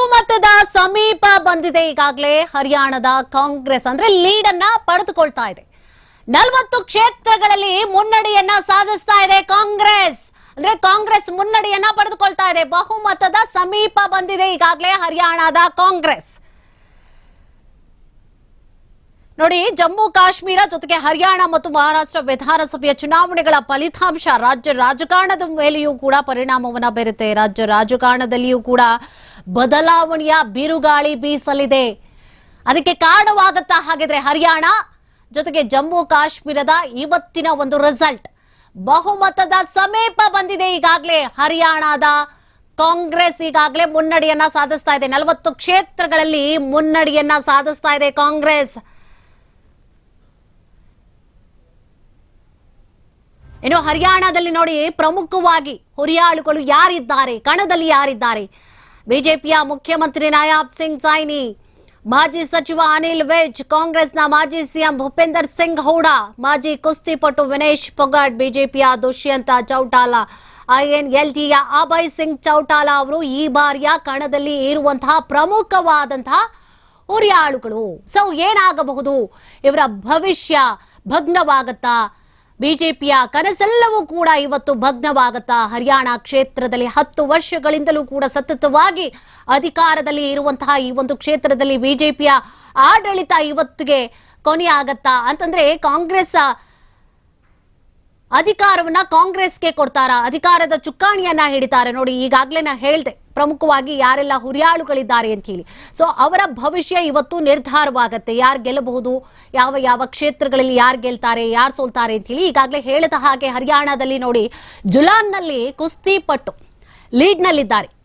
ಬಹುಮತದ ಸಮೀಪ ಬಂದಿದೆ. ಈಗಾಗಲೇ ಹರಿಯಾಣದ ಕಾಂಗ್ರೆಸ್ ಅಂದ್ರೆ ಲೀಡ್ ಅನ್ನ ಪಡೆದುಕೊಳ್ತಾ ಇದೆ. ನಲವತ್ತು ಕ್ಷೇತ್ರಗಳಲ್ಲಿ ಮುನ್ನಡೆಯನ್ನ ಸಾಧಿಸ್ತಾ ಇದೆ ಕಾಂಗ್ರೆಸ್. ಅಂದ್ರೆ ಕಾಂಗ್ರೆಸ್ ಮುನ್ನಡೆಯನ್ನ ಪಡೆದುಕೊಳ್ತಾ ಇದೆ. ಬಹುಮತದ ಸಮೀಪ ಬಂದಿದೆ. ಈಗಾಗಲೇ ಹರಿಯಾಣದ ಕಾಂಗ್ರೆಸ್. ನೋಡಿ, ಜಮ್ಮು ಕಾಶ್ಮೀರ ಜೊತೆಗೆ ಹರಿಯಾಣ ಮತ್ತು ಮಹಾರಾಷ್ಟ್ರ ವಿಧಾನಸಭೆಯ ಚುನಾವಣೆಗಳ ಫಲಿತಾಂಶ ರಾಜ್ಯ ರಾಜಕಾರಣದ ಮೇಲೆಯೂ ಕೂಡ ಪರಿಣಾಮವನ್ನು ಬೀರುತ್ತೆ. ರಾಜ್ಯ ರಾಜಕಾರಣದಲ್ಲಿಯೂ ಕೂಡ ಬದಲಾವಣೆಯ ಬಿರುಗಾಳಿ ಬೀಸಲಿದೆ. ಅದಕ್ಕೆ ಕಾರಣವಾಗುತ್ತಾ ಹಾಗಿದ್ರೆ ಹರಿಯಾಣ ಜೊತೆಗೆ ಜಮ್ಮು ಕಾಶ್ಮೀರದ ಇವತ್ತಿನ ಒಂದು ರಿಸಲ್ಟ್ ಬಹುಮತದ ಸಮೀಪ ಬಂದಿದೆ ಈಗಾಗಲೇ ಹರಿಯಾಣದ ಕಾಂಗ್ರೆಸ್ ಈಗಾಗಲೇ ಮುನ್ನಡೆಯನ್ನ ಸಾಧಿಸ್ತಾ ಇದೆ. ನಲವತ್ತು ಕ್ಷೇತ್ರಗಳಲ್ಲಿ ಮುನ್ನಡೆಯನ್ನ ಸಾಧಿಸ್ತಾ ಇದೆ ಕಾಂಗ್ರೆಸ್. ಇನ್ನು ಹರಿಯಾಣದಲ್ಲಿ ನೋಡಿ ಪ್ರಮುಖವಾಗಿ ಹುರಿಯಾಳುಗಳು ಯಾರಿದ್ದಾರೆ, ಕಣದಲ್ಲಿ ಯಾರಿದ್ದಾರೆ? ಬಿಜೆಪಿಯ ಮುಖ್ಯಮಂತ್ರಿ ನಾಯಾಬ್ ಸಿಂಗ್ ಸೈನಿ ಮಾಜಿ ಸಚಿವ ಅನಿಲ್ ವೇಜ್, ಕಾಂಗ್ರೆಸ್ನ ಮಾಜಿ ಸಿಎಂ ಭೂಪೇಂದರ್ ಸಿಂಗ್ ಹೌಡಾ, ಮಾಜಿ ಕುಸ್ತಿಪಟು ವಿನೇಶ್ ಪೊಗಾಟ್, ಬಿಜೆಪಿಯ ದುಷ್ಯಂತ ಚೌಟಾಲಾ, ಐಎನ್ಎಲ್ಟಿಯ ಅಭಯ್ ಸಿಂಗ್ ಚೌಟಾಲಾ ಅವರು ಈ ಬಾರಿಯ ಕಣದಲ್ಲಿ ಇರುವಂತಹ ಪ್ರಮುಖವಾದಂತಹ ಹುರಿಯಾಳುಗಳು. ಸೊ ಏನಾಗಬಹುದು? ಇವರ ಭವಿಷ್ಯ ಭಗ್ನವಾಗತ್ತಾ? ಬಿಜೆಪಿಯ ಕನಸೆಲ್ಲವೂ ಕೂಡ ಇವತ್ತು ಭಗ್ನವಾಗತ್ತಾ ಹರಿಯಾಣ ಕ್ಷೇತ್ರದಲ್ಲಿ ಹತ್ತು ವರ್ಷಗಳಿಂದಲೂ ಕೂಡ ಸತತವಾಗಿ ಅಧಿಕಾರದಲ್ಲಿ ಇರುವಂತಹ ಈ ಒಂದು ಕ್ಷೇತ್ರದಲ್ಲಿ ಬಿಜೆಪಿಯ ಆಡಳಿತ ಇವತ್ತಿಗೆ ಕೊನೆಯಾಗತ್ತಾ ಅಂತಂದ್ರೆ ಕಾಂಗ್ರೆಸ್ ಅಧಿಕಾರವನ್ನ ಕಾಂಗ್ರೆಸ್ಗೆ ಕೊಡ್ತಾರ? ಅಧಿಕಾರದ ಚುಕ್ಕಾಣಿಯನ್ನ ಹಿಡಿತಾರೆ. ನೋಡಿ, ಈಗಾಗಲೇ ನಾ ಹೇಳ್ದೆ ಪ್ರಮುಖವಾಗಿ ಯಾರೆಲ್ಲ ಹುರಿಯಾಳುಗಳಿದ್ದಾರೆ ಅಂತ ಹೇಳಿ. ಸೊ ಅವರ ಭವಿಷ್ಯ ಇವತ್ತು ನಿರ್ಧಾರವಾಗತ್ತೆ. ಯಾರು ಗೆಲ್ಲಬಹುದು? ಯಾವ ಯಾವ ಕ್ಷೇತ್ರಗಳಲ್ಲಿ ಯಾರು ಗೆಲ್ತಾರೆ? ಯಾರು ಸೋಲ್ತಾರೆ ಅಂತ ಹೇಳಿ ಈಗಾಗಲೇ ಹೇಳಿದ ಹಾಗೆ ಹರಿಯಾಣದಲ್ಲಿ ನೋಡಿ ಜುಲಾನ್ನಲ್ಲಿ ಕುಸ್ತಿ ಪಟ್ಟು ಲೀಡ್ನಲ್ಲಿದ್ದಾರೆ.